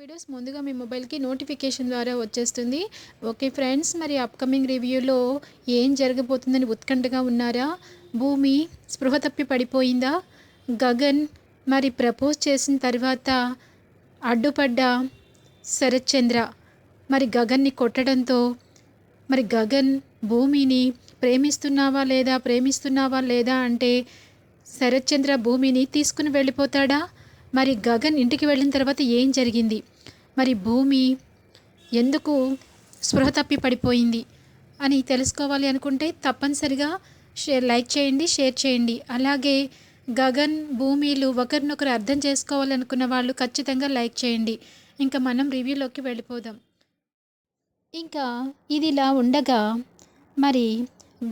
Videos ముందుగా మీ మొబైల్కి notification ద్వారా వచ్చేస్తుంది. ఓకే ఫ్రెండ్స్ మరి అప్కమింగ్ రివ్యూలో ఏం జరగబోతుందని ఉత్కంఠగా ఉన్నారా? భూమి స్పృహ తప్పి పడిపోయిందా? గగన్ మరి ప్రపోజ్ చేసిన తర్వాత అడ్డుపడ్డ శరత్చంద్ర మరి గగన్ని కొట్టడంతో మరి గగన్ భూమిని ప్రేమిస్తున్నావా లేదా ప్రేమిస్తున్నావా లేదా అంటే శరత్చంద్ర భూమిని తీసుకుని వెళ్ళిపోతాడా? మరి గగన్ ఇంటికి వెళ్ళిన తర్వాత ఏం జరిగింది? మరి భూమి ఎందుకు స్పృహ తప్పి పడిపోయింది అని తెలుసుకోవాలి అనుకుంటే తప్పనిసరిగా షేర్ లైక్ చేయండి షేర్ చేయండి. అలాగే గగన్ భూమిలు ఒకరినొకరు అర్థం చేసుకోవాలనుకున్న వాళ్ళు ఖచ్చితంగా లైక్ చేయండి. ఇంకా మనం రివ్యూలోకి వెళ్ళిపోదాం. ఇంకా ఇది ఇలా ఉండగా మరి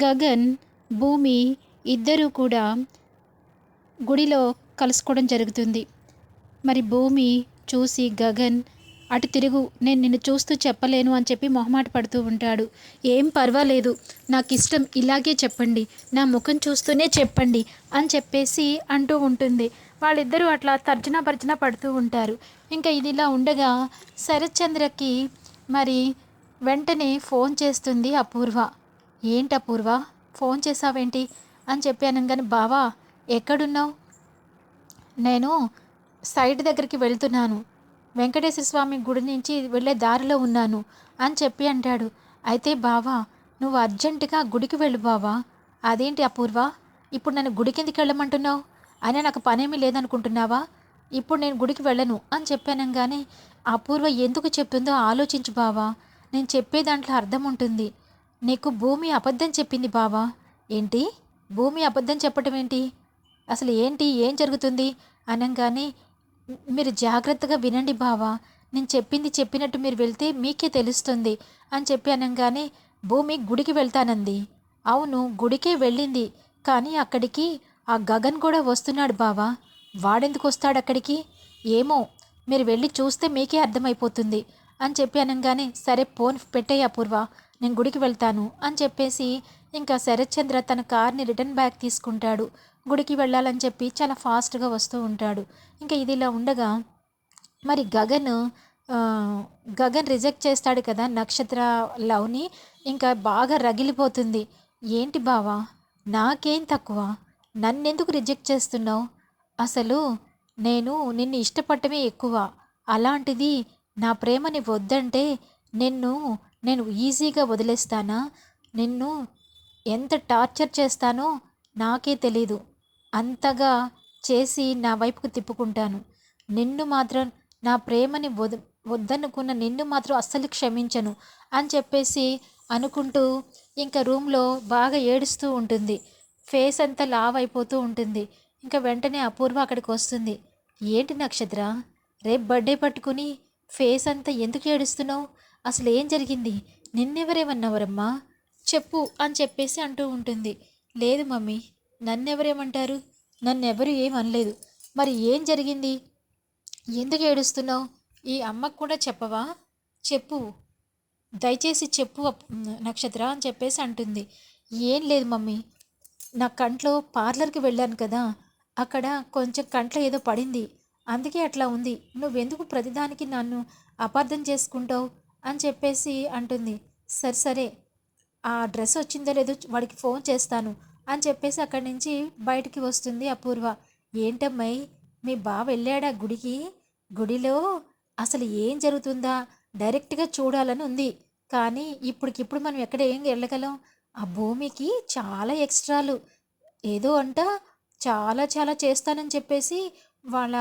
గగన్ భూమి ఇద్దరూ కూడా గుడిలో కలుసుకోవడం జరుగుతుంది. మరి భూమి చూసి గగన్ అటు తిరుగు నేను నిన్ను చూస్తూ చెప్పలేను అని చెప్పి మొహమాట పడుతూ ఉంటాడు. ఏం పర్వాలేదు నాకు ఇష్టం ఇలాగే చెప్పండి నా ముఖం చూస్తూనే చెప్పండి అని చెప్పేసి అంటూ ఉంటుంది. వాళ్ళిద్దరూ అట్లా తర్జన భర్జన పడుతూ ఉంటారు. ఇంకా ఇది ఇలా ఉండగా శరత్చంద్రకి మరి వెంటనే ఫోన్ చేస్తుంది అపూర్వ. ఏంటి అపూర్వ ఫోన్ చేసావేంటి అని చెప్పాను కానీ బావా ఎక్కడున్నావు? నేను సైట్ దగ్గరికి వెళ్తున్నాను. వెంకటేశ్వర స్వామి గుడి నుంచి వెళ్ళే దారిలో ఉన్నాను అని చెప్పి అంటాడు. అయితే బావా నువ్వు అర్జెంటుగా గుడికి వెళ్ళు బావా. అదేంటి అపూర్వ? ఇప్పుడు నన్ను గుడి ఎందుకు వెళ్ళమంటున్నావు? అయినా నాకు పనేమీ లేదనుకుంటున్నావా? ఇప్పుడు నేను గుడికి వెళ్ళను అని చెప్పానంగానే అపూర్వ ఎందుకు చెప్తుందో ఆలోచించు బావా. నేను చెప్పే దాంట్లో అర్థం ఉంటుంది. నీకు భూమి అబద్ధం చెప్పింది బావా. ఏంటి? భూమి అబద్ధం చెప్పటం ఏంటి? అసలు ఏంటి? ఏం జరుగుతుంది? అనగానే మీరు జాగ్రత్తగా వినండి బావా. నేను చెప్పింది చెప్పినట్టు మీరు వెళ్తే మీకే తెలుస్తుంది అని చెప్పి అనగానే భూమి గుడికి వెళ్తానంది. అవును గుడికే వెళ్ళింది. కానీ అక్కడికి ఆ గగన్ కూడా వస్తున్నాడు బావా. వాడెందుకు వస్తాడు అక్కడికి? ఏమో మీరు వెళ్ళి చూస్తే మీకే అర్థమైపోతుంది అని చెప్పి అనగానే సరే ఫోన్ పెట్టేయి అపూర్వ. నేను గుడికి వెళ్తాను అని చెప్పేసి ఇంకా శరత్చంద్ర తన కార్ని రిటర్న్ బ్యాక్ తీసుకుంటాడు. గుడికి వెళ్ళాలని చెప్పి చాలా ఫాస్ట్గా వస్తూ ఉంటాడు. ఇంకా ఇది ఇలా ఉండగా మరి గగన్ గగన్ రిజెక్ట్ చేస్తాడు కదా నక్షత్ర లవ్ని ఇంకా బాగా రగిలిపోతుంది. ఏంటి బావా? నాకేం తక్కువ? నన్నెందుకు రిజెక్ట్ చేస్తున్నావు? అసలు నేను నిన్ను ఇష్టపడటమే ఎక్కువ. అలాంటిది నా ప్రేమని వద్దంటే నిన్ను నేను ఈజీగా వదిలేస్తానా? నిన్ను ఎంత టార్చర్ చేస్తానో నాకే తెలీదు. అంతగా చేసి నా వైపుకు తిప్పుకుంటాను. నిన్ను మాత్రం నా ప్రేమని వద వద్దనుకున్న నిన్ను మాత్రం అస్సలు క్షమించను అని చెప్పేసి అనుకుంటూ ఇంకా రూమ్లో బాగా ఏడుస్తూ ఉంటుంది. ఫేస్ అంతా లావ్ అయిపోతూ ఉంటుంది. ఇంకా వెంటనే అపూర్వ అక్కడికి వస్తుంది. ఏంటి నక్షత్ర? రేపు బర్త్డే పట్టుకుని ఫేస్ అంతా ఎందుకు ఏడుస్తున్నావు? అసలు ఏం జరిగింది? నిన్నెవరేమన్నావరమ్మా? చెప్పు అని చెప్పేసి అంటూ ఉంటుంది. లేదు మమ్మీ నన్నెవరేమంటారు? నన్నెవరు ఏం అనలేదు మరి ఏం జరిగింది? ఎందుకు ఏడుస్తున్నావు? ఈ అమ్మకు కూడా చెప్పవా? చెప్పు. దయచేసి చెప్పు నక్షత్ర అని చెప్పేసి అంటుంది. ఏం లేదు మమ్మీ. నా కంట్లో పార్లర్కి వెళ్ళాను కదా. అక్కడ కొంచెం కంట్లో ఏదో పడింది. అందుకే అట్లా ఉంది. నువ్వెందుకు ప్రతిదానికి నన్ను అపార్థం చేసుకుంటావు? అని చెప్పేసి అంటుంది. సరే సరే. ఆ డ్రెస్ వచ్చిందో లేదో వాడికి ఫోన్ చేస్తాను. అని చెప్పేసి అక్కడి నుంచి బయటికి వస్తుంది అపూర్వ. ఏంటమ్మాయి మీ బావ వెళ్ళాడా గుడికి? గుడిలో అసలు ఏం జరుగుతుందా? డైరెక్ట్గా చూడాలని ఉంది. కానీ ఇప్పటికిప్పుడు మనం ఎక్కడ ఏం వెళ్ళగలం? ఆ భూమికి చాలా ఎక్స్ట్రాలు. ఏదో అంట చాలా చాలా చేస్తానని చెప్పేసి వాళ్ళ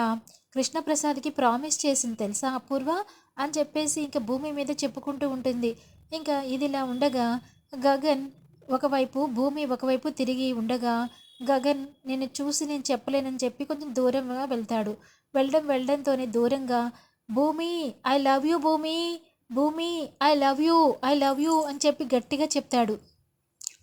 కృష్ణప్రసాద్కి ప్రామిస్ చేసింది తెలుసా అపూర్వ? అని చెప్పేసి ఇంకా భూమి మీద చెప్పుకుంటూ ఉంటుంది. ఇంకా ఇది ఇలా ఉండగా గగన్ ఒకవైపు భూమి ఒకవైపు తిరిగి ఉండగా గగన్ నేను చూసి నేను చెప్పలేనని చెప్పి కొంచెం దూరంగా వెళ్తాడు. వెళ్ళడం వెళ్ళడంతోనే దూరంగా భూమి I love you Bhoomi Bhoomi I love you I love you అని చెప్పి గట్టిగా చెప్తాడు.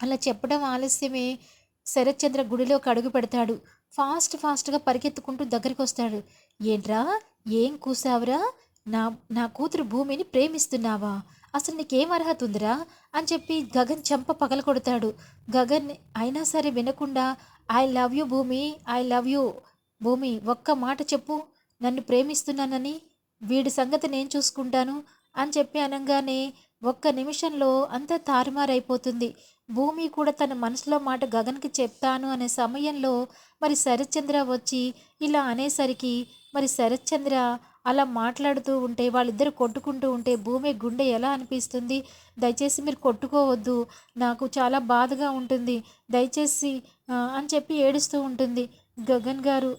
అలా చెప్పడం ఆలస్యమే శరత్చంద్ర గుడిలోకి అడుగు పెడతాడు. ఫాస్ట్ ఫాస్ట్గా పరిగెత్తుకుంటూ దగ్గరికి వస్తాడు. ఏంట్రా ఏం కూసావురా? నా నా కూతురు భూమిని ప్రేమిస్తున్నావా? అసలు నీకేం అర్హత ఉందిరా? అని చెప్పి గగన్ చెంప పగల కొడతాడు. గగన్ అయినా సరే వినకుండా I love you Bhoomi I love you Bhoomi ఒక్క మాట చెప్పు. నన్ను ప్రేమిస్తున్నానని వీడి సంగతి నేను చూసుకుంటాను. అని చెప్పి అనగానే ఒక్క నిమిషంలో అంతా తారుమారైపోతుంది. భూమి కూడా తన మనసులో మాట గగన్కి చెప్తాను అనే సమయంలో మరి శరత్చంద్ర వచ్చి ఇలా అనేసరికి మరి శరత్చంద్ర అలా మాట్లాడుతూ ఉంటే వాళ్ళిద్దరు కొట్టుకుంటూ ఉంటే భూమి గుండె ఎలా అనిపిస్తుంది? దయచేసి మీరు కొట్టుకోవద్దు. నాకు చాలా బాధగా ఉంటుంది. దయచేసి అని చెప్పి ఏడుస్తూ ఉంటుంది. గగన్ గారు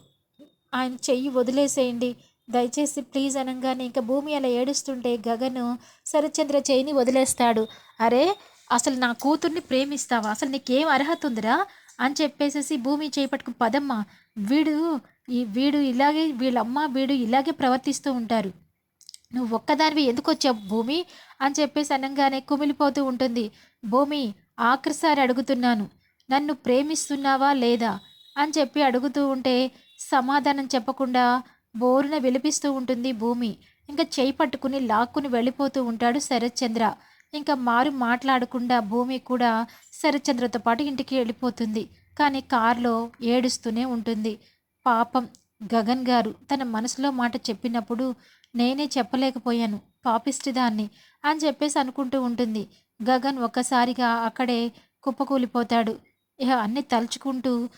ఆయన చెయ్యి వదిలేసేయండి. దయచేసి ప్లీజ్ అనగానే ఇంకా భూమి అలా ఏడుస్తుంటే గగన్ శరత్చంద్ర చెయ్యిని వదిలేస్తాడు. అరే అసలు నా కూతుర్ని ప్రేమిస్తావా? అసలు నీకేం అర్హత ఉందిరా? అని చెప్పేసేసి భూమి చేపట్టుకు పదమ్మా వీడు ఈ వీడు ఇలాగే వీళ్ళమ్మ వీడు ఇలాగే ప్రవర్తిస్తూ ఉంటారు. నువ్వు ఒక్కదానివి ఎందుకు వచ్చావు భూమి? అని చెప్పేసి అనగానే కుమిలిపోతూ ఉంటుంది. భూమి ఆఖరిసారి అడుగుతున్నాను నన్ను ప్రేమిస్తున్నావా లేదా? అని చెప్పి అడుగుతూ ఉంటే సమాధానం చెప్పకుండా బోరున విలిపిస్తూ ఉంటుంది భూమి. ఇంకా చేయి పట్టుకుని లాక్కుని వెళ్ళిపోతూ ఉంటాడు శరత్చంద్ర. ఇంకా మారు మాట్లాడకుండా భూమి కూడా శరత్చంద్రతో పాటు ఇంటికి వెళ్ళిపోతుంది. కానీ కారులో ఏడుస్తూనే ఉంటుంది. పాపం గగన్ గారు తన మనసులో మాట చెప్పినప్పుడు నేనే చెప్పలేకపోయాను పాపిష్టిదాన్ని అని చెప్పేసి అనుకుంటూ ఉంటుంది. గగన్ ఒక్కసారిగా అక్కడే కుప్పకూలిపోతాడు. ఇక అన్ని తలుచుకుంటూ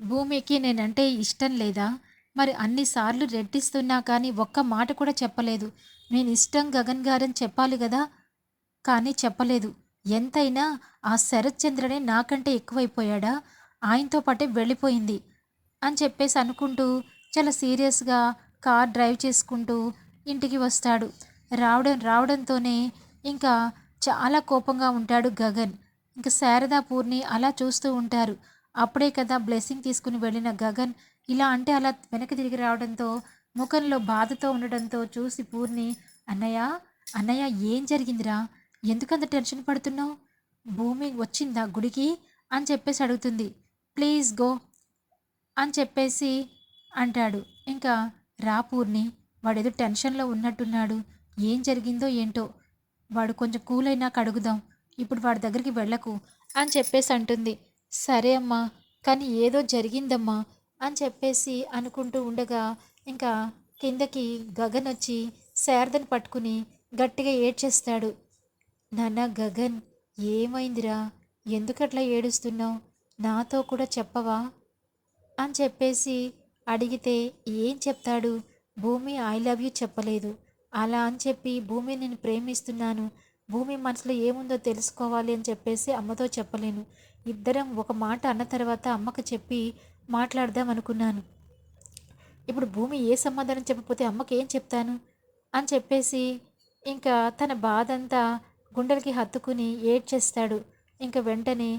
భూమికి నేనంటే ఇష్టం లేదా? మరి అన్నిసార్లు రెట్టిస్తున్నా కానీ ఒక్క మాట కూడా చెప్పలేదు. నేను ఇష్టం గగన్ గారని చెప్పాలి కదా? కానీ చెప్పలేదు. ఎంతైనా ఆ శరత్చంద్రనే నాకంటే ఎక్కువైపోయాడా? ఆయనతో పాటే వెళ్ళిపోయింది అని చెప్పేసి అనుకుంటూ చాలా సీరియస్గా కార్ డ్రైవ్ చేసుకుంటూ ఇంటికి వస్తాడు. రావడం రావడంతోనే ఇంకా చాలా కోపంగా ఉంటాడు గగన్. ఇంకా శారదా పూర్ణి అలా చూస్తూ ఉంటారు. అప్పుడే కదా బ్లెస్సింగ్ తీసుకుని వెళ్ళిన గగన్ ఇలా అంటే అలా వెనక్కి తిరిగి రావడంతో ముఖంలో బాధతో ఉండడంతో చూసి పూర్ణి అన్నయ్య అన్నయ్య ఏం జరిగిందిరా? ఎందుకంత టెన్షన్ పడుతున్నావు? భూమి వచ్చిందా గుడికి? అని చెప్పేసి అడుగుతుంది. ప్లీజ్ గో అని చెప్పేసి అంటాడు. ఇంకా రా పూర్ణి వాడేదో టెన్షన్లో ఉన్నట్టున్నాడు. ఏం జరిగిందో ఏంటో? వాడు కొంచెం కూల్ అయినాక అడుగుదాం. ఇప్పుడు వాడి దగ్గరికి వెళ్ళకు అని చెప్పేసి అంటుంది. సరే అమ్మా కానీ ఏదో జరిగిందమ్మా అని చెప్పేసి అనుకుంటూ ఉండగా ఇంకా కిందకి గగన్ వచ్చి శారదని పట్టుకుని గట్టిగా ఏడ్చేస్తాడు. నాన్న గగన్ ఏమైందిరా? ఎందుకట్లా ఏడుస్తున్నావు? నాతో కూడా చెప్పవా? అని చెప్పేసి అడిగితే ఏం చెప్తాడు? భూమి ఐ లవ్ యూ చెప్పలేదు. అలా అని చెప్పి భూమి నేను ప్రేమిస్తున్నాను. భూమి మనసులో ఏముందో తెలుసుకోవాలి అని చెప్పేసి అమ్మతో చెప్పలేను. ఇద్దరం ఒక మాట అన్న తర్వాత అమ్మకు చెప్పి మాట్లాడదాం అనుకున్నాను. ఇప్పుడు భూమి ఏ సమాధానం చెప్పకపోతే అమ్మకి ఏం చెప్తాను? అని చెప్పేసి ఇంకా తన బాధ అంతా గుండెలకి హత్తుకుని ఏడ్చేస్తాడు. ఇంకా వెంటనే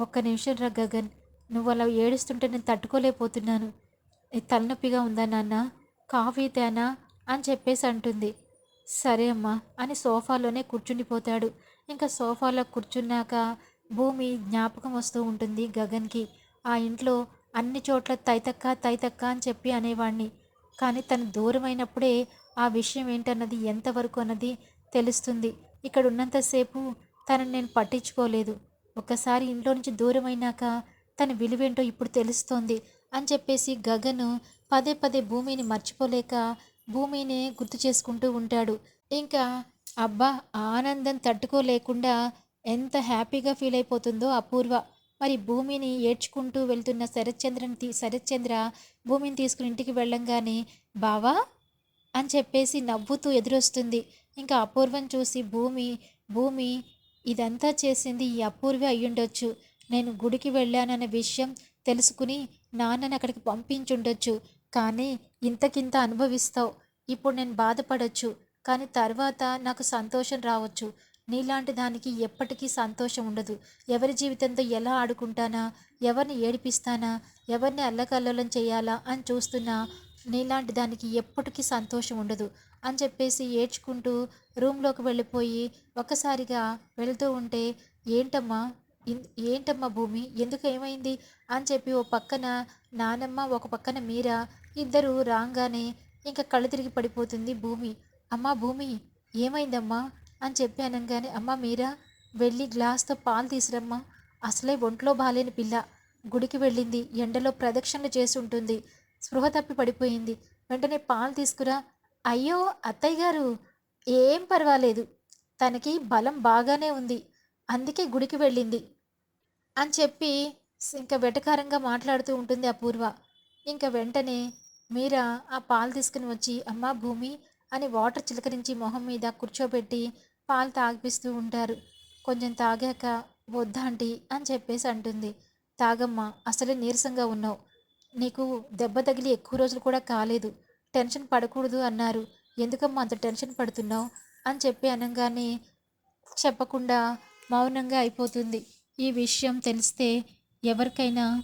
ఒక్క నిమిషం రా గగన్ నువ్వు అలా ఏడుస్తుంటే నేను తట్టుకోలేకపోతున్నాను. తలనొప్పిగా ఉందా నాన్న? కాఫీ తేనా అని చెప్పేసి అంటుంది. సరే అమ్మా అని సోఫాలోనే కూర్చుండిపోతాడు. ఇంకా సోఫాలో కూర్చున్నాక భూమి జ్ఞాపకం వస్తూ ఉంటుంది గగన్కి. ఆ ఇంట్లో అన్ని చోట్ల తైతక్క తైతక్క అని చెప్పి అనేవాణ్ణి. కానీ తను దూరమైనప్పుడే ఆ విషయం ఏంటన్నది ఎంతవరకు అన్నది తెలుస్తుంది. ఇక్కడ ఉన్నంతసేపు తనని నేను పట్టించుకోలేదు. ఒక్కసారి ఇంట్లో నుంచి దూరమైనాక తన విలువేంటో ఇప్పుడు తెలుస్తోంది అని చెప్పేసి గగను పదే పదే భూమిని మర్చిపోలేక భూమిని గుర్తు చేసుకుంటూ ఉంటాడు. ఇంకా అబ్బా ఆనందం తట్టుకోలేకుండా ఎంత హ్యాపీగా ఫీల్ అయిపోతుందో అపూర్వ. మరి భూమిని ఏడ్చుకుంటూ వెళ్తున్న శరత్చంద్రని తీ శరత్చంద్ర భూమిని తీసుకుని ఇంటికి వెళ్ళంగానే బావా అని చెప్పేసి నవ్వుతూ ఎదురొస్తుంది. ఇంకా అపూర్వం చూసి భూమి భూమి ఇదంతా చేసింది ఈ అపూర్వే అయ్యుండొచ్చు. నేను గుడికి వెళ్ళానన్న విషయం తెలుసుకుని నాన్నని అక్కడికి పంపించుండొచ్చు. కానీ ఇంతకింత అనుభవిస్తావు. ఇప్పుడు నేను బాధపడొచ్చు. కానీ తర్వాత నాకు సంతోషం రావచ్చు. నీలాంటి దానికి ఎప్పటికీ సంతోషం ఉండదు. ఎవరి జీవితంతో ఎలా ఆడుకుంటానా? ఎవరిని ఏడిపిస్తానా? ఎవరిని అల్లకల్లోలం చేయాలా? అని చూస్తున్నా. నీలాంటి దానికి ఎప్పటికీ సంతోషం ఉండదు అని చెప్పేసి ఏడ్చుకుంటూ రూమ్లోకి వెళ్ళిపోయి ఒక్కసారిగా వెళ్తూ ఉంటే ఏంటమ్మా? ఏంటమ్మా భూమి? ఎందుకు ఏమైంది? అని చెప్పి ఓ పక్కన నానమ్మ ఒక పక్కన మీరా ఇద్దరు రాగానే ఇంకా కళ్ళు తిరిగి పడిపోతుంది భూమి. అమ్మా భూమి ఏమైందమ్మా? అని చెప్పి అనగానే అమ్మ మీరా వెళ్ళి గ్లాస్తో పాలు తీసురమ్మా. అసలే ఒంట్లో బాలేని పిల్ల. గుడికి వెళ్ళింది. ఎండలో ప్రదక్షిణలు చేసి ఉంటుంది. స్పృహ తప్పి పడిపోయింది. వెంటనే పాలు తీసుకురా. అయ్యో అత్తయ్య గారు ఏం పర్వాలేదు. తనకి బలం బాగానే ఉంది. అందుకే గుడికి వెళ్ళింది. అని చెప్పి ఇంకా వెటకారంగా మాట్లాడుతూ ఉంటుంది అపూర్వ. ఇంకా వెంటనే మీరా ఆ పాలు తీసుకుని వచ్చి అమ్మా భూమి అని వాటర్ చిలకరించి మొహం మీద కూర్చోబెట్టి పాలు తాగిపిస్తూ ఉంటారు. కొంచెం తాగాక వద్దాంటి అని చెప్పేసి అంటుంది. తాగమ్మా అసలే నీరసంగా ఉన్నావు. నీకు దెబ్బ తగిలి ఎక్కువ రోజులు కూడా కాలేదు. టెన్షన్ పడకూడదు అన్నారు. ఎందుకమ్మా అంత టెన్షన్ పడుతున్నావు? అని చెప్పి అనగానే చెప్పకుండా మౌనంగా అయిపోతుంది. ఈ విషయం తెలిస్తే ఎవరికైనా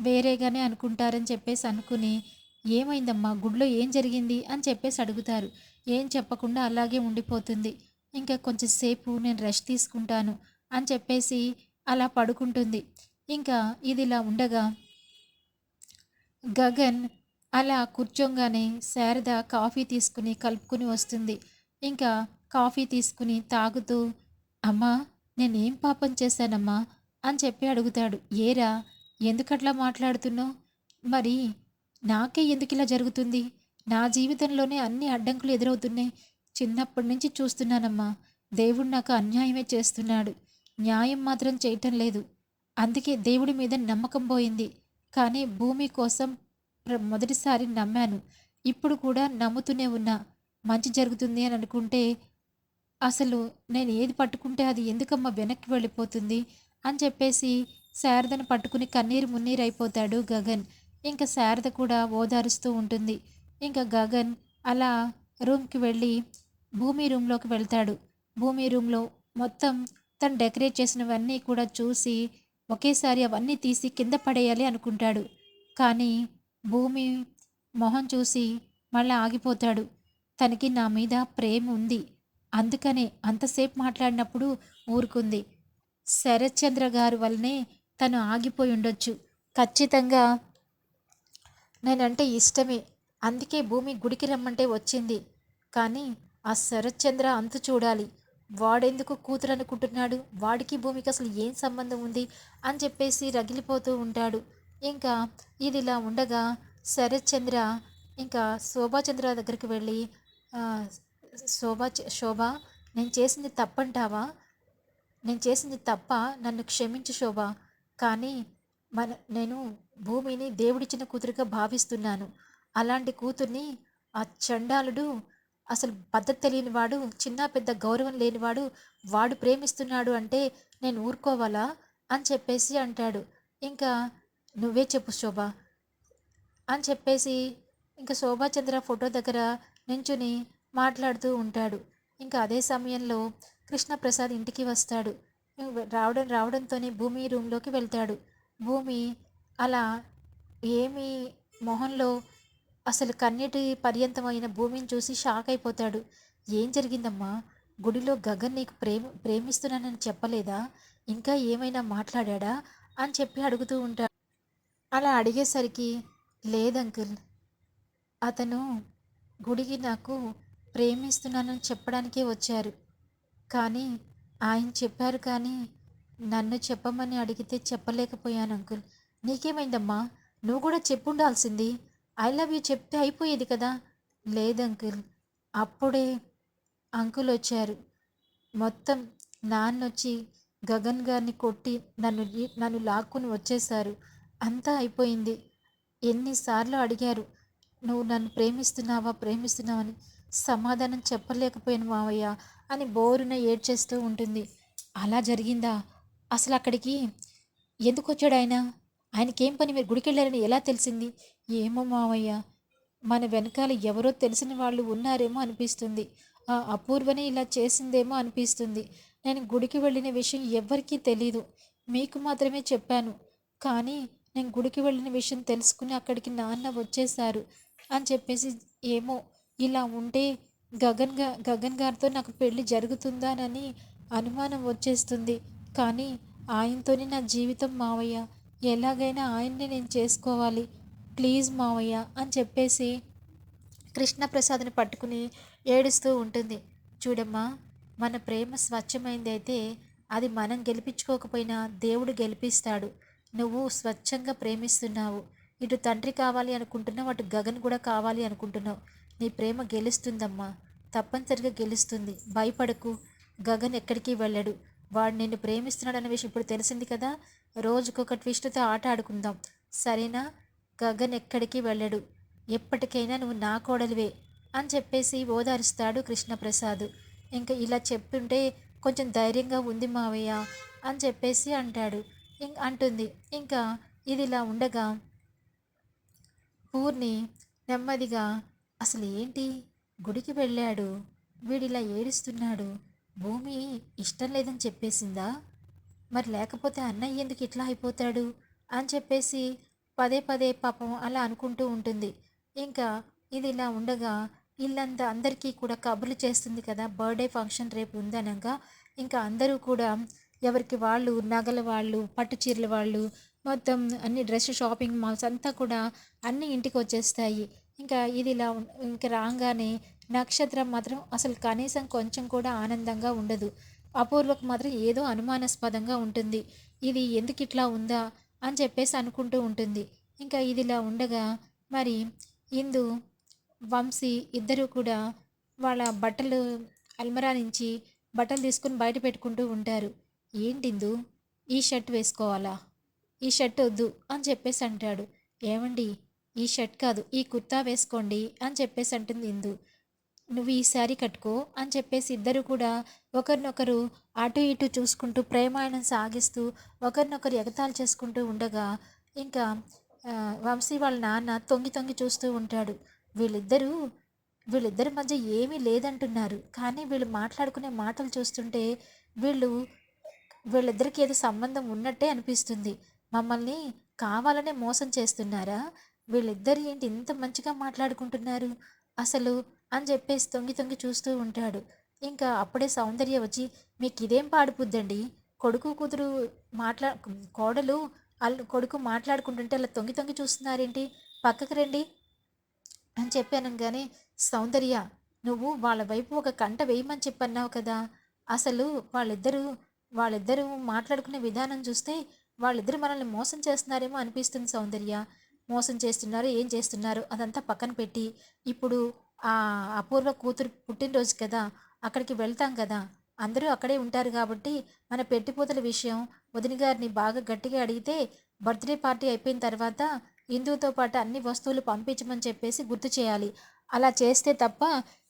వేరేగానే అనుకుంటారని చెప్పేసి అనుకుని ఏమైందమ్మా? గుడిలో ఏం జరిగింది? అని చెప్పేసి అడుగుతారు. ఏం చెప్పకుండా అలాగే ఉండిపోతుంది. ఇంకా కొంచెంసేపు నేను రెస్ట్ తీసుకుంటాను అని చెప్పేసి అలా పడుకుంటుంది. ఇంకా ఇది ఇలా ఉండగా గగన్ అలా కూర్చోగానే శారద కాఫీ తీసుకుని కలుపుకుని వస్తుంది. ఇంకా కాఫీ తీసుకుని తాగుతూ అమ్మా నేనేం పాపం చేశానమ్మా? అని చెప్పి అడుగుతాడు. ఏరా ఎందుకట్లా మాట్లాడుతున్నావు? మరి నాకే ఎందుకు ఇలా జరుగుతుంది? నా జీవితంలోనే అన్ని అడ్డంకులు ఎదురవుతున్నాయి. చిన్నప్పటి నుంచి చూస్తున్నానమ్మా. దేవుడు నాకు అన్యాయమే చేస్తున్నాడు. న్యాయం మాత్రం చేయటం లేదు. అందుకే దేవుడి మీద నమ్మకం పోయింది. కానీ భూమి కోసం ప్ర- మొదటిసారి నమ్మాను. ఇప్పుడు కూడా నమ్ముతూనే ఉన్నా. మంచి జరుగుతుంది అని అనుకుంటే అసలు నేను ఏది పట్టుకుంటే అది ఎందుకమ్మా వెనక్కి వెళ్ళిపోతుంది అని చెప్పేసి శారదను పట్టుకుని కన్నీరు మున్నీరు అయిపోతాడు గగన్. ఇంకా శారద కూడా ఓదారుస్తూ ఉంటుంది. ఇంకా గగన్ అలా రూమ్కి వెళ్ళి భూమి రూమ్లోకి వెళ్తాడు. భూమి రూమ్లో మొత్తం తను డెకరేట్ చేసినవన్నీ కూడా చూసి ఒకేసారి అవన్నీ తీసి కింద పడేయాలి అనుకుంటాడు. కానీ భూమి మొహం చూసి మళ్ళీ ఆగిపోతాడు. తనకి నా మీద ప్రేమ ఉంది. అందుకనే అంతసేపు మాట్లాడినప్పుడు ఊరుకుంది. శరత్చంద్ర గారు వల్లనే తను ఆగిపోయి ఉండొచ్చు. ఖచ్చితంగా నేనంటే ఇష్టమే. అందుకే భూమి గుడికి రమ్మంటే వచ్చింది. కానీ ఆ శరత్చంద్ర అంతు చూడాలి. వాడెందుకు కూతురు అనుకుంటున్నాడు వాడికి భూమికి అసలు ఏం సంబంధం ఉంది? అని చెప్పేసి రగిలిపోతూ ఉంటాడు. ఇంకా ఇది ఇలా ఉండగా శరత్చంద్ర ఇంకా శోభాచంద్ర దగ్గరికి వెళ్ళి శోభా చ- శోభ నేను చేసింది తప్పంటావా? నేను చేసింది తప్ప నన్ను క్షమించు శోభ. కానీ మన నేను భూమిని దేవుడిచ్చిన కూతురుగా భావిస్తున్నాను. అలాంటి కూతుర్ని ఆ చండాలుడు అసలు పద్ధతి తెలియని వాడు చిన్న పెద్ద గౌరవం లేనివాడు వాడు ప్రేమిస్తున్నాడు అంటే నేను ఊరుకోవాలా అని చెప్పేసి అంటాడు. ఇంకా నువ్వే చెప్పు శోభ అని చెప్పేసి ఇంకా శోభాచంద్ర ఫోటో దగ్గర నించుని మాట్లాడుతూ ఉంటాడు. ఇంకా అదే సమయంలో కృష్ణప్రసాద్ ఇంటికి వస్తాడు. రావడం రావడంతోనే భూమి రూమ్లోకి వెళ్తాడు. భూమి అలా ఏమి మొహంలో అసలు కన్నీటి పర్యంతమైన భూమిని చూసి షాక్ అయిపోతాడు. ఏం జరిగిందమ్మా? గుడిలో గగన్ నీకు ప్రేమ ప్రేమిస్తున్నానని చెప్పలేదా? ఇంకా ఏమైనా మాట్లాడా అని చెప్పి అడుగుతూ ఉంటాడు. అలా అడిగేసరికి లేదంకుల్ అతను గుడికి నాకు ప్రేమిస్తున్నానని చెప్పడానికే వచ్చారు. కానీ ఆయన చెప్పారు కానీ నన్ను చెప్పమని అడిగితే చెప్పలేకపోయాను అంకుల్. నీకేమైందమ్మా? నువ్వు కూడా చెప్పుండాల్సింది. ఐ లవ్ యూ చెప్తే అయిపోయేది కదా? లేదు అంకుల్. అప్పుడే అంకుల్ వచ్చారు మొత్తం నాన్న వచ్చి గగన్ గారిని కొట్టి నన్ను నన్ను లాక్కుని వచ్చేశారు. అంతా అయిపోయింది. ఎన్నిసార్లు అడిగారు. నువ్వు నన్ను ప్రేమిస్తున్నావా ప్రేమిస్తున్నావని సమాధానం చెప్పలేకపోయాను మావయ్య అని బోరున ఏడ్చేస్తూ ఉంటుంది. అలా జరిగిందా? అసలు అక్కడికి ఎందుకు వచ్చాడు ఆయన ఆయనకేం పని? మీరు గుడికి వెళ్ళారని ఎలా తెలిసింది? ఏమో మావయ్య. మన వెనకాల ఎవరో తెలిసిన వాళ్ళు ఉన్నారేమో అనిపిస్తుంది. ఆ అపూర్వని ఇలా చేసిందేమో అనిపిస్తుంది. నేను గుడికి వెళ్ళిన విషయం ఎవ్వరికీ తెలీదు. మీకు మాత్రమే చెప్పాను. కానీ నేను గుడికి వెళ్ళిన విషయం తెలుసుకుని అక్కడికి నాన్న వచ్చేసారు అని చెప్పేసి ఏమో ఇలా ఉంటే గగన్గా గగన్ గారితో నాకు పెళ్ళి జరుగుతుందానని అనుమానం వచ్చేస్తుంది. కానీ ఆయనతోనే నా జీవితం మావయ్య. ఎలాగైనా ఆయన్నే నేను చేసుకోవాలి. ప్లీజ్ మావయ్య అని చెప్పేసి కృష్ణప్రసాద్ని పట్టుకుని ఏడుస్తూ ఉంటుంది. చూడమ్మా మన ప్రేమ స్వచ్ఛమైంది అయితే అది మనం గెలిపించుకోకపోయినా దేవుడు గెలిపిస్తాడు. నువ్వు స్వచ్ఛంగా ప్రేమిస్తున్నావు. ఇటు తండ్రి కావాలి అనుకుంటున్నావు అటు గగన్ కూడా కావాలి అనుకుంటున్నావు. నీ ప్రేమ గెలుస్తుందమ్మా. తప్పనిసరిగా గెలుస్తుంది. భయపడకు. గగన్ ఎక్కడికి వెళ్ళడు. వాడు నిన్ను ప్రేమిస్తున్నాడు అనే విషయం ఇప్పుడు తెలిసింది కదా? రోజుకొక ట్విస్ట్తో ఆట ఆడుకుందాం. సరేనా? గగన్ ఎక్కడికి వెళ్ళడు. ఎప్పటికైనా నువ్వు నా కోడలివే అని చెప్పేసి ఓదారుస్తాడు కృష్ణప్రసాద్. ఇంకా ఇలా చెప్తుంటే కొంచెం ధైర్యంగా ఉంది మావయ్య అని చెప్పేసి అంటాడు. ఇం అంటుంది. ఇంకా ఇది ఇలా ఉండగా పూర్ణి నెమ్మదిగా అసలు ఏంటి? గుడికి వెళ్ళాడు. వీడిలా ఏడుస్తున్నాడు. భూమి ఇష్టం లేదని చెప్పేసిందా? మరి లేకపోతే అన్నయ్య ఎందుకు ఇట్లా అయిపోతాడు? అని చెప్పేసి పదే పదే పాపం అలా అనుకుంటూ ఉంటుంది. ఇంకా ఇది ఇలా ఉండగా ఇల్లంతా అందరికీ కూడా కబుర్లు చేస్తుంది కదా బర్త్డే ఫంక్షన్ రేపు ఉందనగా. ఇంకా అందరూ కూడా ఎవరికి వాళ్ళు నగల వాళ్ళు పట్టు చీరల వాళ్ళు మొత్తం అన్ని డ్రెస్ షాపింగ్ మాల్స్ అంతా కూడా అన్ని ఇంటికి వచ్చేస్తాయి. ఇంకా ఇది ఇలా ఇంకా రాగానే నక్షత్రం మాత్రం అసలు కనీసం కొంచెం కూడా ఆనందంగా ఉండదు. అపూర్వకు మాత్రం ఏదో అనుమానాస్పదంగా ఉంటుంది. ఇది ఎందుకు ఇట్లా ఉందా? అని చెప్పేసి అనుకుంటూ ఉంటుంది. ఇంకా ఇదిలా ఉండగా మరి ఇందు వంశీ ఇద్దరూ కూడా వాళ్ళ బట్టలు అల్మరా నుంచి బట్టలు తీసుకుని బయట పెట్టుకుంటూ ఉంటారు. ఏంటిందు? ఈ షర్ట్ వేసుకోవాలా? ఈ షర్ట్ వద్దు అని చెప్పేసి అంటాడు. ఏమండి? ఈ షర్ట్ కాదు ఈ కుర్తా వేసుకోండి అని చెప్పేసి అంటుంది ఇందు. నువ్వు ఈ శారీ కట్టుకో అని చెప్పేసి ఇద్దరు కూడా ఒకరినొకరు అటు ఇటు చూసుకుంటూ ప్రేమాయణం సాగిస్తూ ఒకరినొకరు ఎగతాళి చేసుకుంటూ ఉండగా ఇంకా వంశీ వాళ్ళ నాన్న తొంగి తొంగి చూస్తూ ఉంటాడు. వీళ్ళిద్దరూ వీళ్ళిద్దరి మధ్య ఏమీ లేదంటున్నారు. కానీ వీళ్ళు మాట్లాడుకునే మాటలు చూస్తుంటే వీళ్ళు వీళ్ళిద్దరికి ఏదో సంబంధం ఉన్నట్టే అనిపిస్తుంది. మమ్మల్ని కావాలనే మోసం చేస్తున్నారా? వీళ్ళిద్దరు ఏంటి ఇంత మంచిగా మాట్లాడుకుంటున్నారు? అసలు అని చెప్పేసి తొంగి తొంగి చూస్తూ ఉంటాడు. ఇంకా అప్పుడే సౌందర్య వచ్చి మీకు ఇదేం పాడిపోద్దండి? కొడుకు కూతురు మాట్లా కోడలు వాళ్ళు కొడుకు మాట్లాడుకుంటుంటే అలా తొంగి తొంగి చూస్తున్నారేంటి? పక్కకు రండి అని చెప్పాను కానీ సౌందర్య నువ్వు వాళ్ళ వైపు ఒక కంట వేయమని చెప్పన్నావు కదా! అసలు వాళ్ళిద్దరూ వాళ్ళిద్దరూ మాట్లాడుకునే విధానం చూస్తే వాళ్ళిద్దరూ మనల్ని మోసం చేస్తున్నారేమో అనిపిస్తుంది సౌందర్య. మోసం చేస్తున్నారు ఏం చేస్తున్నారు? అదంతా పక్కన పెట్టి. ఇప్పుడు ఆ అపూర్వ కూతురు పుట్టినరోజు కదా! అక్కడికి వెళ్తాం కదా. అందరూ అక్కడే ఉంటారు కాబట్టి మన పెట్టిపోతల విషయం వదిన గారిని బాగా గట్టిగా అడిగితే బర్త్డే పార్టీ అయిపోయిన తర్వాత హిందువుతో పాటు అన్ని వస్తువులు పంపించమని చెప్పేసి గుర్తు చేయాలి. అలా చేస్తే తప్ప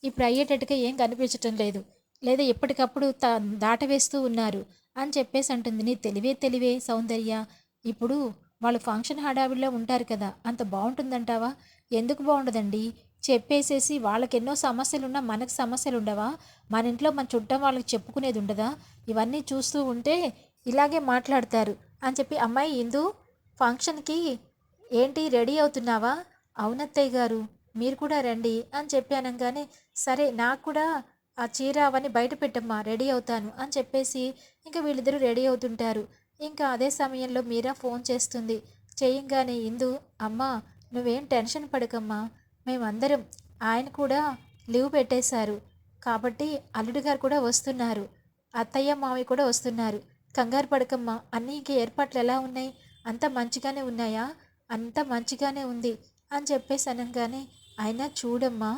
ఇప్పుడు అయ్యేటట్టుగా ఏం కనిపించటం లేదు. లేదా ఎప్పటికప్పుడు త దాటవేస్తూ ఉన్నారు అని చెప్పేసి అంటుంది. నీ తెలివే తెలివే సౌందర్య. ఇప్పుడు వాళ్ళు ఫంక్షన్ హడావిడిలో ఉంటారు కదా. అంత బాగుంటుందంటావా? ఎందుకు బాగుండదండి? చెప్పేసేసి వాళ్ళకి ఎన్నో సమస్యలు ఉన్నా మనకు సమస్యలు ఉండవా మన ఇంట్లో మన చుట్టం వాళ్ళకి చెప్పుకునేది ఉండదా? ఇవన్నీ చూస్తూ ఉంటే ఇలాగే మాట్లాడతారు అని చెప్పి అమ్మాయి ఇందు ఫంక్షన్కి ఏంటి రెడీ అవుతున్నావా? అవునత్తయ్య గారు మీరు కూడా రండి అని చెప్పి అనగానే సరే నాకు కూడా ఆ చీర అవన్నీ బయట పెట్టమ్మా రెడీ అవుతాను అని చెప్పేసి ఇంకా వీళ్ళిద్దరూ రెడీ అవుతుంటారు. ఇంకా అదే సమయంలో మీరా ఫోన్ చేస్తుంది. చేయంగానే ఇందు అమ్మా నువ్వేం టెన్షన్ పడకమ్మా మేమందరం ఆయన కూడా లీవ్ పెట్టేశారు. కాబట్టి అల్లుడు గారు కూడా వస్తున్నారు. అత్తయ్య మావయ్య కూడా వస్తున్నారు. కంగారు పడకమ్మా. అన్నీ ఇంక ఏర్పాట్లు ఎలా ఉన్నాయి? అంత మంచిగానే ఉన్నాయా? అంత మంచిగానే ఉంది అని చెప్పేసి అనగానే అయినా చూడమ్మా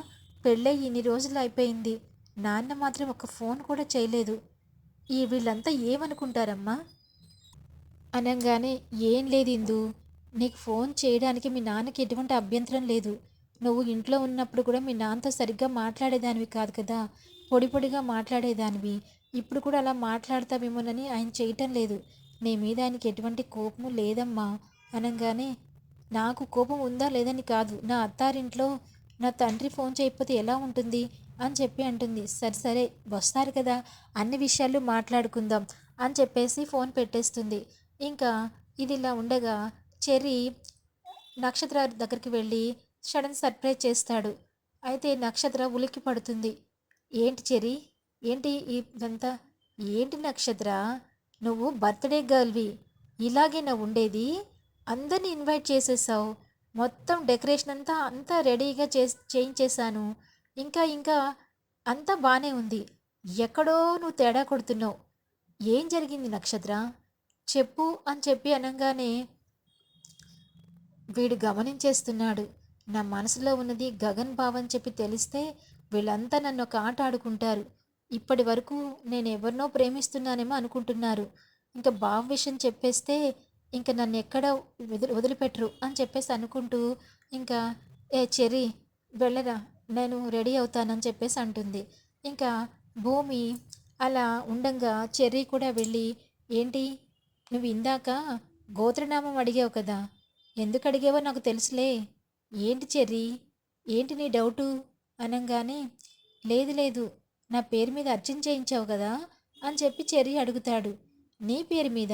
పెళ్ళై ఇన్ని రోజులు అయిపోయింది. నాన్న మాత్రం ఒక ఫోన్ కూడా చేయలేదు. ఈ వీళ్ళంతా ఏమనుకుంటారమ్మా? అనగానే ఏం లేదు ఇందు. నీకు ఫోన్ చేయడానికి మీ నాన్నకి ఎటువంటి అభ్యంతరం లేదు. నువ్వు ఇంట్లో ఉన్నప్పుడు కూడా మీ నాన్నతో సరిగ్గా మాట్లాడేదానివి కాదు కదా. పొడి పొడిగా మాట్లాడేదానివి. ఇప్పుడు కూడా అలా మాట్లాడతామేమోనని ఆయన చేయటం లేదు. నీ మీద ఆయనకి ఎటువంటి కోపము లేదమ్మా. అనగానే నాకు కోపం ఉందా లేదని కాదు. నా అత్తారింట్లో నా తండ్రి ఫోన్ చేయకపోతే ఎలా ఉంటుంది? అని చెప్పి అంటుంది. సరే సరే వస్తారు కదా. అన్ని విషయాలు మాట్లాడుకుందాం అని చెప్పేసి ఫోన్ పెట్టేస్తుంది. ఇంకా ఇది ఇలా ఉండగా చెర్రీ నక్షత్ర దగ్గరికి వెళ్ళి సడన్ సర్ప్రైజ్ చేస్తాడు. అయితే నక్షత్ర ఉలిక్కి పడుతుంది. ఏంటి చెర్రీ? ఏంటి ఇదంతా? ఏంటి నక్షత్ర? నువ్వు బర్త్డే గర్ల్వి. ఇలాగే నా ఉండేది? అందరిని ఇన్వైట్ చేసేసావు. మొత్తం డెకరేషన్ అంతా అంతా రెడీగా చే చేయించేశాను. ఇంకా ఇంకా అంతా బాగానే ఉంది. ఎక్కడో నువ్వు తేడా కొడుతున్నావు. ఏం జరిగింది నక్షత్ర? చెప్పు అని చెప్పి అనగానే వీడు గమనించేస్తున్నాడు. నా మనసులో ఉన్నది గగన్ బావ్ అని చెప్పి తెలిస్తే వీళ్ళంతా నన్ను ఒక ఆట ఆడుకుంటారు. ఇప్పటి వరకు నేను ఎవరినో ప్రేమిస్తున్నానేమో అనుకుంటున్నారు. ఇంకా బావ విషయం చెప్పేస్తే ఇంకా నన్ను ఎక్కడ వదిలి వదిలిపెట్టరు అని చెప్పేసి అనుకుంటూ ఇంకా ఏ చెర్రీ వెళ్ళరా నేను రెడీ అవుతానని చెప్పేసి అంటుంది. ఇంకా భూమి అలా ఉండంగా చెర్రీ కూడా వెళ్ళి ఏంటి నువ్వు ఇందాక గోత్రనామం అడిగావు కదా ఎందుకు అడిగావో నాకు తెలుసులే ఏంటి చెర్రీ? ఏంటి నీ డౌటు? అనగానే లేదు లేదు నా పేరు మీద అర్చన చేయించావు కదా అని చెప్పి చెర్రీ అడుగుతాడు. నీ పేరు మీద?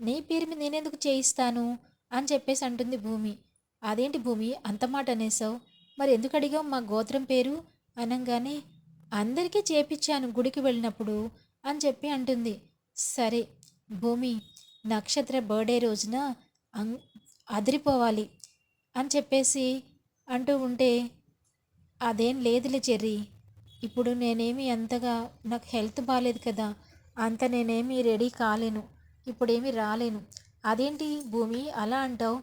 నీ పేరు మీద నేనెందుకు చేయిస్తాను? అని చెప్పేసి అంటుంది భూమి. అదేంటి భూమి? అంత మాట అనేసావు మరి ఎందుకు అడిగావు మా గోత్రం పేరు? అనగానే అందరికీ చేపించాను గుడికి వెళ్ళినప్పుడు అని చెప్పి అంటుంది. సరే భూమి నక్షత్ర బర్త్డే రోజున అం అదిరిపోవాలి. అని చెప్పేసి అంటూ ఉంటే అదేం లేదులే చెర్రీ. ఇప్పుడు నేనేమి అంతగా నాకు హెల్త్ బాగాలేదు కదా అంత నేనేమి రెడీ కాలేను. ఇప్పుడేమి రాలేను. అదేంటి భూమి? అలా అంటావు?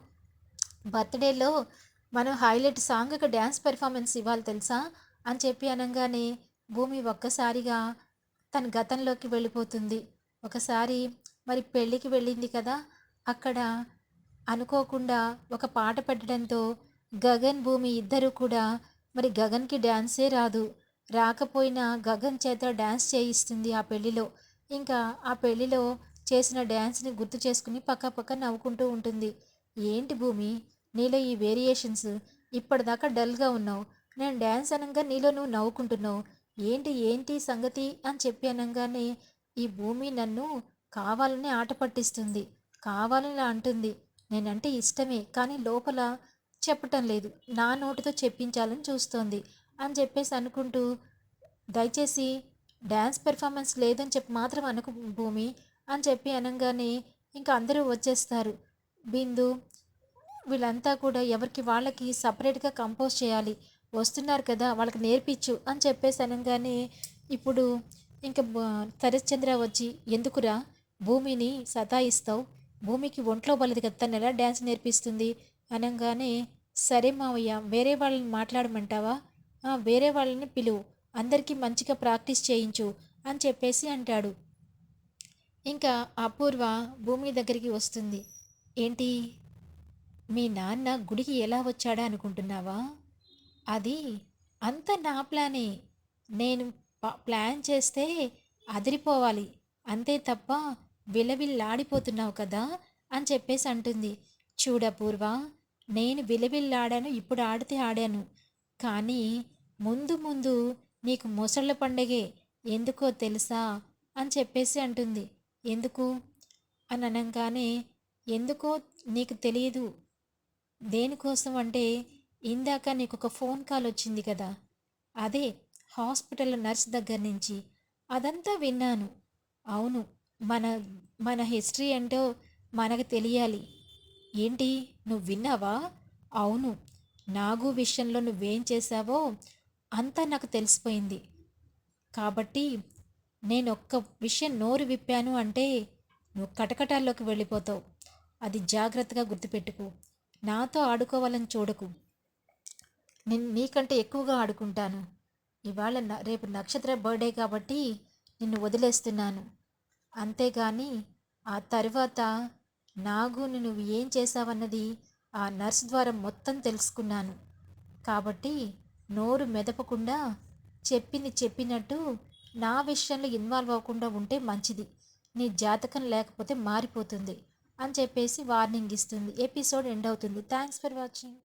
బర్త్డేలో మనం హైలైట్ సాంగ్కి డ్యాన్స్ పెర్ఫార్మెన్స్ ఇవ్వాలి తెలుసా? అని చెప్పి అనగానే భూమి ఒక్కసారిగా తన గతంలోకి వెళ్ళిపోతుంది. ఒకసారి మరి పెళ్ళికి వెళ్ళింది కదా అక్కడ అనుకోకుండా ఒక పాట పెట్టడంతో గగన్ భూమి ఇద్దరు కూడా మరి గగన్కి డ్యాన్సే రాదు. రాకపోయినా గగన్ చేత డ్యాన్స్ చేయిస్తుంది ఆ పెళ్ళిలో. ఇంకా ఆ పెళ్ళిలో చేసిన డ్యాన్స్ని గుర్తు చేసుకుని పక్క పక్క నవ్వుకుంటూ ఉంటుంది. ఏంటి భూమి నీలో ఈ వేరియేషన్స్? ఇప్పటిదాకా డల్గా ఉన్నావు. నేను డ్యాన్స్ అనగా నీలో నువ్వు నవ్వుకుంటున్నావు. ఏంటి ఏంటి సంగతి అని చెప్పి అనగానే ఈ భూమి నన్ను కావాలని ఆట పట్టిస్తుంది. కావాలని అంటుంది. నేనంటే ఇష్టమే కానీ లోపల చెప్పటం లేదు. నా నోటితో చెప్పించాలని చూస్తోంది అని చెప్పేసి అనుకుంటూ దయచేసి డ్యాన్స్ పెర్ఫార్మెన్స్ లేదని చెప్పి మాత్రం అనుకు భూమి అని చెప్పి అనగానే ఇంకా అందరూ వచ్చేస్తారు. బిందు వీళ్ళంతా కూడా ఎవరికి వాళ్ళకి సపరేట్గా కంపోజ్ చేయాలి. వస్తున్నారు కదా వాళ్ళకి నేర్పించు అని చెప్పేసి అనగానే ఇప్పుడు ఇంకా సరశ్చంద్ర వచ్చి ఎందుకురా భూమిని సతాయిస్తావు? భూమికి ఒంట్లో బలది కదా తను ఎలా డ్యాన్స్ నేర్పిస్తుంది అనగానే సరే మావయ్య వేరే వాళ్ళని మాట్లాడమంటావా? "ఆ, వేరే వాళ్ళని పిలువు అందరికీ మంచిగా ప్రాక్టీస్ చేయించు అని చెప్పేసి అంటాడు. ఇంకా అపూర్వ భూమి దగ్గరికి వస్తుంది. ఏంటి మీ నాన్న గుడికి ఎలా వచ్చాడా అనుకుంటున్నావా? అది అంత నా ప్లానే. నేను ప- ప్లాన్ చేస్తే అదిరిపోవాలి. అంతే తప్ప విలవిల్లాడిపోతున్నావు కదా అని చెప్పేసి అంటుంది. చూడపూర్వ నేను విలవిల్లాడాను ఇప్పుడు ఆడితే ఆడాను. కానీ ముందు ముందు నీకు మొసళ్ళ పండగే ఎందుకో తెలుసా అని చెప్పేసి అంటుంది. ఎందుకు? అని అనగానే ఎందుకో నీకు తెలియదు. దేనికోసం అంటే ఇందాక నీకు ఒక ఫోన్ కాల్ వచ్చింది కదా. అదే హాస్పిటల్ నర్స్ దగ్గర నుంచి. అదంతా విన్నాను. అవును మన మన హిస్టరీ ఏంటో మనకు తెలియాలి. ఏంటి? నువ్వు విన్నావా? అవును. నాగు విషయంలో నువ్వేం చేశావో అంతా నాకు తెలిసిపోయింది. కాబట్టి నేను ఒక్క విషయం నోరు విప్పాను అంటే నువ్వు కటకటాల్లోకి వెళ్ళిపోతావు. అది జాగ్రత్తగా గుర్తుపెట్టుకో. నాతో ఆడుకోవాలని చూడకు. నేను నీకంటే ఎక్కువగా ఆడుకుంటాను. ఇవాళ రేపు నక్షత్ర బర్త్డే కాబట్టి నిన్ను వదిలేస్తున్నాను. అంతేగాని ఆ తర్వాత నాగుని నువ్వు ఏం చేశావన్నది ఆ నర్స్ ద్వారా మొత్తం తెలుసుకున్నాను. కాబట్టి నోరు మెదపకుండా చెప్పింది చెప్పినట్టు నా విషయంలో ఇన్వాల్వ్ అవ్వకుండా ఉంటే మంచిది. నీ జాతకం లేకపోతే మారిపోతుంది అని చెప్పేసి వార్నింగ్ ఇస్తుంది. ఎపిసోడ్ ఎండ్ అవుతుంది. Thanks for watching.